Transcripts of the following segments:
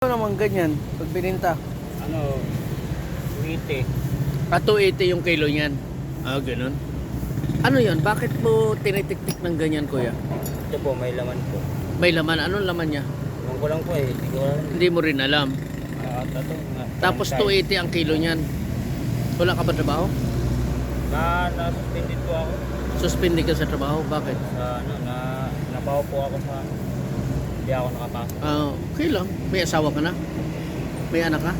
Ano naman ganyan pag bininta? Ano, uite. At 280 yung kilo niyan. Ah, ganun. Ano yon? Bakit mo tinitiktik ng ganyan, kuya? Ito po, may laman po. May laman. Anong laman niya? Ewan ko lang po eh. Hindi ko alam. Hindi mo rin alam. Ah, tato, nga. Tapos Tayo. 280 ang kilo niyan. Wala ka ba trabaho? Na, nasuspended po ako. Suspended ka sa trabaho? Bakit? Sa ano, na, napaw po ako sa hindi ako nakapasok. Ah, okay lang. May asawa ka na? May anak ka?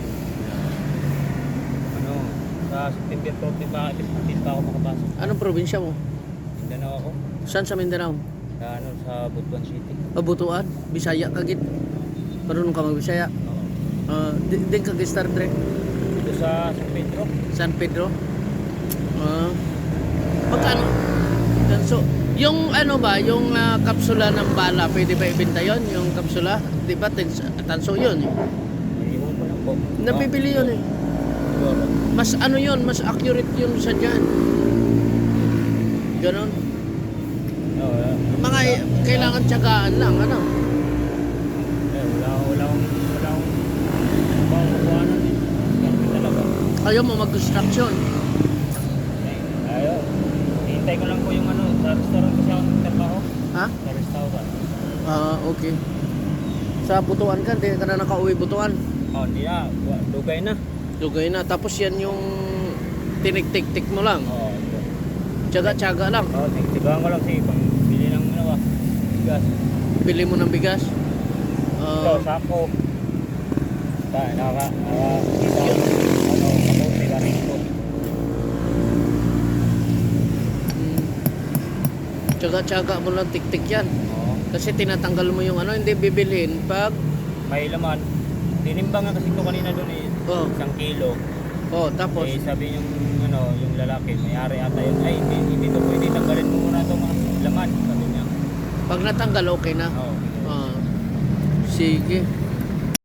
Ano, sa September 14 pa, 15 pa ako makapasok. Anong probinsya mo? Mindanao ako. Saan sa Mindanao? Sa ano, sa Butuan City. Mabutuan? Bisaya ka git? Marunong ka magbisaya? Oo. Ah, di- din ka Star Trek? Dito sa San Pedro. San Pedro? Ah. magkano? Yan, So, yung ano ba, yung ah, kapsula ng bala, pwede ba ibenta yon Yung kapsula? Di ba, tens- tanso yun? eh. Nabibili yun eh. Mas ano yun, mas accurate yun sa dyan. Ganon. Mga kailangan tiyagaan lang, ano? Eh, eh. Ayaw mo mag-construction. Ayaw. Hintay ko lang po yung ano, sa restaurant kasi ako nagtrabaho. Ha? Sa restaurant. Ah, okay. Sa butuan ka, di ka na nakauwi butuan. Oh, hindi na. Dugay na. Lugay na. Tapos yan yung tinik-tik-tik mo lang. Oo. Tsaga-tsaga lang. Oh, tigtigahan ko lang sige, pang bili ng ano ba, gas. Bili mo ng bigas. Ito, Ah, sako. Ta, naka, naka, kita ko, ano, kapote ka rin po. mm, tsaga-tsaga mo lang tik-tik yan. Oo. Kasi tinatanggal mo yung ano, hindi bibilhin pag, May laman. Tinimbang nga kasi ko kanina doon eh, oh, isang kilo. oh, tapos, Eh, sabi yung, ano, yung lalaki, may-ari ata yun, ay, hindi, hindi to pwede, tanggalin mo muna itong laman, sabi niya. pag natanggal, okay na. Oo. Ah, sige.